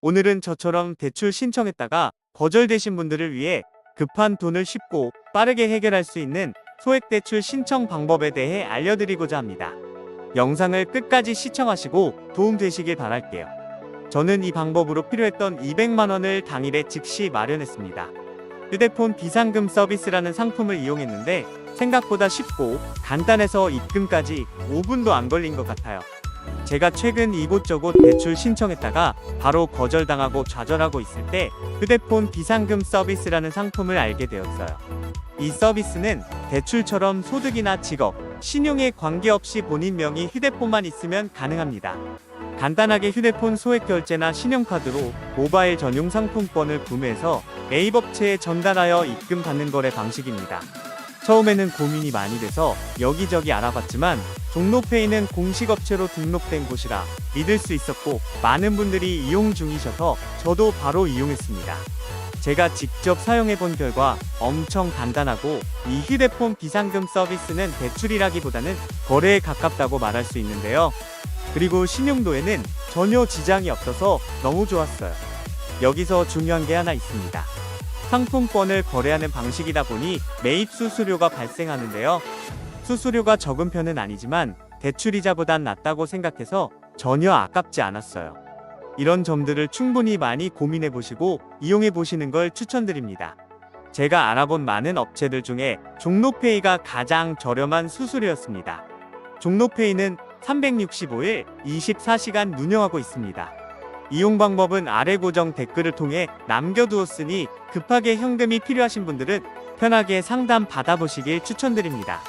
오늘은 저처럼 대출 신청했다가 거절되신 분들을 위해 급한 돈을 쉽고 빠르게 해결할 수 있는 소액 대출 신청 방법에 대해 알려드리고자 합니다. 영상을 끝까지 시청하시고 도움되시길 바랄게요. 저는 이 방법으로 필요했던 200만 원을 당일에 즉시 마련했습니다. 휴대폰 비상금 서비스라는 상품을 이용했는데 생각보다 쉽고 간단해서 입금까지 5분도 안 걸린 것 같아요. 제가 최근 이곳저곳 대출 신청했다가 바로 거절당하고 좌절하고 있을 때 휴대폰 비상금 서비스라는 상품을 알게 되었어요. 이 서비스는 대출처럼 소득이나 직업, 신용에 관계없이 본인 명의 휴대폰만 있으면 가능합니다. 간단하게 휴대폰 소액 결제나 신용카드로 모바일 전용 상품권을 구매해서 A업체에 전달하여 입금 받는 거래 방식입니다. 처음에는 고민이 많이 돼서 여기저기 알아봤지만 종로페이는 공식 업체로 등록된 곳이라 믿을 수 있었고 많은 분들이 이용 중이셔서 저도 바로 이용했습니다. 제가 직접 사용해 본 결과 엄청 간단하고 이 휴대폰 비상금 서비스는 대출이라기보다는 거래에 가깝다고 말할 수 있는데요. 그리고 신용도에는 전혀 지장이 없어서 너무 좋았어요. 여기서 중요한 게 하나 있습니다. 상품권을 거래하는 방식이다 보니 매입 수수료가 발생하는데요. 수수료가 적은 편은 아니지만 대출이자보단 낫다고 생각해서 전혀 아깝지 않았어요. 이런 점들을 충분히 많이 고민해 보시고 이용해 보시는 걸 추천드립니다. 제가 알아본 많은 업체들 중에 종로페이가 가장 저렴한 수수료였습니다. 종로페이는 365일 24시간 운영하고 있습니다. 이용 방법은 아래 고정 댓글을 통해 남겨두었으니 급하게 현금이 필요하신 분들은 편하게 상담 받아보시길 추천드립니다.